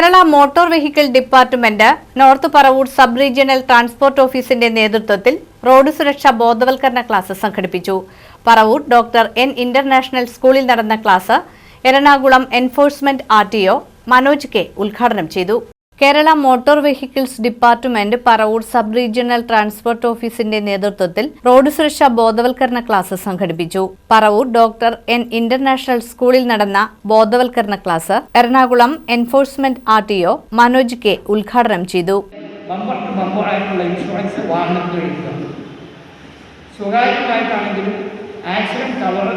Kerala motor vehicle department north Paravur sub regional transport ഓഫീസിന്റെ നേതൃത്വത്തിൽ road സുരക്ഷാ ബോധവൽക്കരണ ക്ലാസ് സംഘടിപ്പിച്ചു. പറവൂർ ഡോക്ടർ എൻ ഇന്റർനാഷണൽ സ്കൂളിൽ നടന്ന class Ernakulam enforcement R Manoj K ഉദ്ഘാടനം ചെയ്തു. Kerala motor vehicles department Paravur sub regional transport ഓഫീസിന്റെ നേതൃത്വത്തിൽ റോഡ് സുരക്ഷാ ബോധവൽക്കരണ ക്ലാസ് സംഘടിപ്പിച്ചു. പറവൂർ ഡോക്ടർ എൻ ഇന്റർനാഷണൽ സ്കൂളിൽ നടന്ന ബോധവൽക്കരണ class Ernakulam enforcement R T O Manoj K ഉദ്ഘാടനം ചെയ്തു. സ്വകാര്യമായിട്ടാണെങ്കിലും accident cover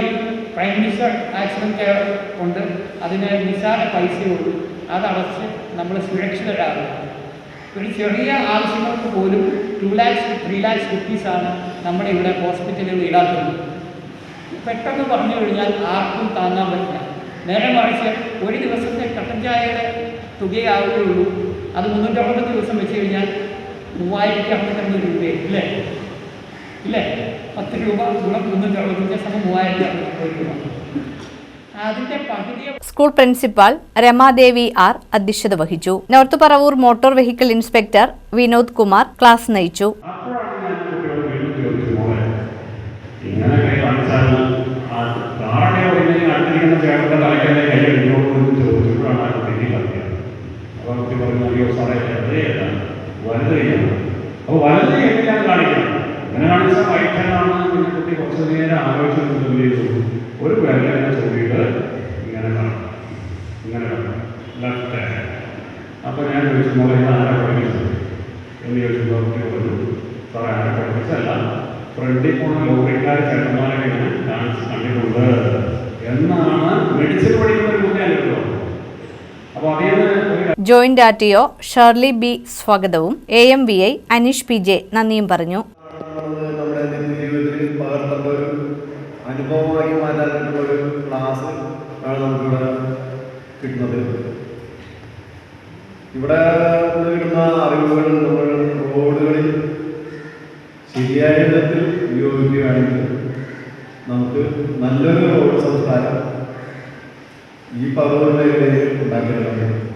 M prime minister accident care ഉണ്ട്. അതിന് നിസ്സാര പൈസയുള്ളൂ അതടച്ച് നമ്മൾ സുരക്ഷിതരാകുക ഒരു ചെറിയ ആവശ്യങ്ങൾക്ക് പോലും ടു ലാക്സ് ത്രീ ലാക്സ് റുപ്പീസാണ് നമ്മുടെ ഇവിടെ ഹോസ്പിറ്റലുകൾ ഈടാക്കുന്നത്. പെട്ടെന്ന് പറഞ്ഞു കഴിഞ്ഞാൽ ആർക്കും താങ്ങാൻ പറ്റില്ല. നേരെ മറിച്ച് ഒരു ദിവസത്തെ കട്ടൻ ചായയുടെ തുകയാവുകയുള്ളൂ. അത് മുന്നൂറ്റമ്പത് ദിവസം വെച്ച് കഴിഞ്ഞാൽ മൂവായിരത്തി അറുപത്തിരണ്ട് രൂപയെ ഇല്ലേ? ഇല്ലേ പത്ത് രൂപ ഗുണം മുന്നൂറ്റമ്പത് സമയം മൂവായിരത്തി അറുപത്തി രൂപ. സ്കൂൾ പ്രിൻസിപ്പാൾ രമാദേവി ആർ അധ്യക്ഷത വഹിച്ചു. North Paravur motor vehicle inspector Vinod Kumar class നയിച്ചു. അപ്പോൾ കുട്ടി വലുത് കാണിക്കണം കാണിച്ചാൽ കുറച്ച് നേരം ആലോചിച്ച് ഒരു വിരലിനെ ചൊല്ലിയിട്ട് ലെഫ്റ്റ് ഹാൻഡ് അപ്പോൾ ഞാൻ ചോദിച്ചു മോളെ ഇത് ആരാ പഠിപ്പിച്ചത്? എന്ന് ചോദിച്ചപ്പോൾ കുട്ടി പറഞ്ഞു സാറേ ആരെ പഠിപ്പിച്ചല്ല ഫ്രണ്ടിൽ പോണ ലോറിക്കാർ ഡാൻസ് കണ്ടിട്ടുണ്ട്. എന്നാണ് മെഡിസിൻ പഠിക്കുന്ന ഒരു അതിൽ joint R T O Shirley B സ്വാഗതവും. A M V I Aneesh P J നന്ദിയും പറഞ്ഞു. അനുഭവമാക്കി മാറ്റാനുള്ള ഒരു ക്ലാസ് ആണ് നമുക്കിവിടെ കിട്ടുന്നത്. ഇവിടെ നിന്ന് കിട്ടുന്ന അറിവുകൾ നമ്മൾ റോഡുകളിൽ ശരിയായ വിധത്തിൽ ഉപയോഗിക്കുകയാണെങ്കിൽ നമുക്ക് നല്ലൊരു റോഡ് സംസ്കാരം ഈ പകർന്ന മേഖലയിൽ ഉണ്ടാക്കിയിട്ടുണ്ട്